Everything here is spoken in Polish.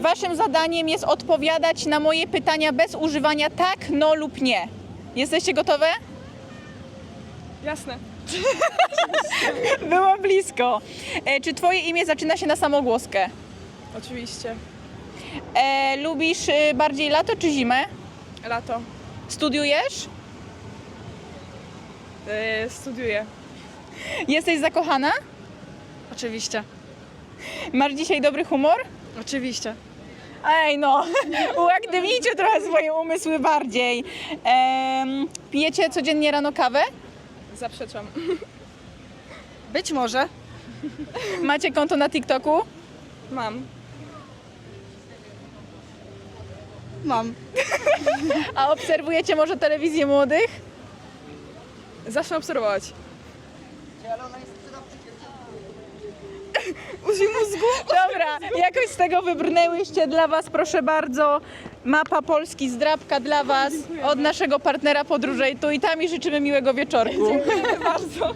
Waszym zadaniem jest odpowiadać na moje pytania bez używania tak, no lub nie. Jesteście gotowe? Jasne. Było blisko. E, czy twoje imię zaczyna się na samogłoskę? Oczywiście. E, lubisz e, bardziej lato czy zimę? Lato. Studiujesz? Yy, studiuję. Jesteś zakochana? Oczywiście. Masz dzisiaj dobry humor? Oczywiście. Ej no, uaktywnijcie trochę swoje umysły bardziej. Em, pijecie codziennie rano kawę? Zaprzeczam. Być może. Macie konto na TikToku? Mam. Mam. A obserwujecie może telewizję młodych? Zacznę obserwować. Użyj mózgu. Dobra, jakoś z tego wybrnęłyście. Dla Was proszę bardzo mapa Polski zdrabka dla Was od naszego partnera podróżej tu i tam i życzymy miłego wieczorku. Bardzo.